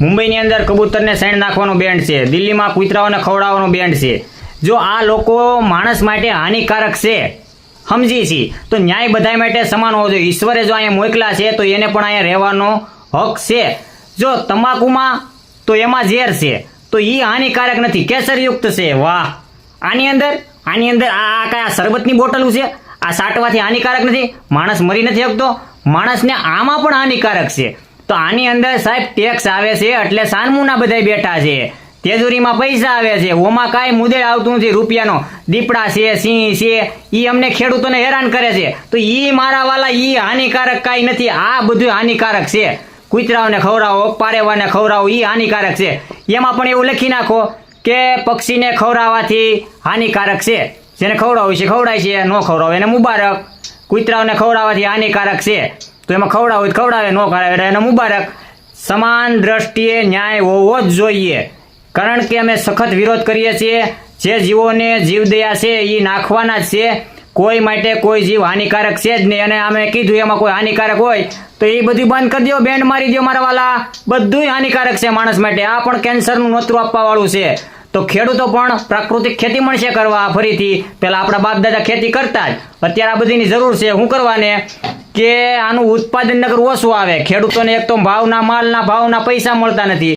મુંબઈની અંદર કબૂતરને શેણ નાખવાનો બેન્ડ છે. દિલ્હીમાં કૂતરાઓને ખવડાવવાનો બેન્ડ છે. જો આ લોકો માણસ માટે હાનિકારક છે, સમજી છીએ તો ન્યાય બધા માટે સમાન હોવો જોઈએ. ઈશ્વરે જો અહીંયા મોકલા છે, તો એને પણ અહીંયા રહેવાનો હક છે. જો તમાકુમાં, તો એમાં ઝેર છે. તો એ હાનિકારક નથી. કેસરયુક્ત છે. વાહ. આની અંદર આની અંદર આ કયા શરબતની બોટલું છે? આ સાટવાથી હાનિકારક નથી. માણસ મરી નથી શકતો. માણસને આમાં પણ હાનિકારક છે. તો આની અંદર સાહેબ ટેક્સ આવે છે એટલે સાનમુના બધા બેઠા છે. તેજુરીમાં પૈસા આવે છે. ઓમાં કાંઈ મુદેડ આવતું નથી. રૂપિયાનો દીપડા છે, સિંહ છે એ અમને ખેડૂતોને હેરાન કરે છે. તો ઈ મારા વાલા ઈ હાનિકારક કાંઈ નથી. આ બધું હાનિકારક છે. કૂતરાઓને ખવડાવો, પારેવાને ખવડાવો, ઈ હાનિકારક છે. એમાં પણ એવું લખી નાખો કે પક્ષીને ખવડાવવાથી હાનિકારક છે. જેને ખવડાવવું છે, ખવડાય છે. ન ખવડાવે એને મુબારક. કૂતરાઓને ખવડાવવાથી હાનિકારક છે. તો એમાં ખવડાવું હોય ખવડાવે, ન ખવડાવે તો એને મુબારક. સમાન દ્રષ્ટિએ ન્યાય હોવો જ જોઈએ. કારણ કે અમે સખત વિરોધ કરીએ છીએ, જે જીવોને જીવદયા છે એ નાખવાના જ છે. કોઈ માટે કોઈ જીવ હાનિકારક છે જ નહીં. અને અમે કીધું એમાં કોઈ હાનિકારક હોય, તો એ બધું બંધ કરી દો બેન્ડ મારી દો, મારા વાલા. બધું હાનિકારક છે માણસ માટે. આ પણ કેન્સરનું નોતરું આપવા વાળું છે. તો ખેડૂતો પણ પ્રાકૃતિક ખેતી મળશે કરવા ફરીથી. પેલા આપણા બાપ દાદા ખેતી કરતા જ. અત્યારે આ બધીની જરૂર છે. શું કરવાને? કે આનું ઉત્પાદન નગર ઓછું આવે. ખેડૂતોને એક તો ભાવના, માલના ભાવના પૈસા મળતા નથી.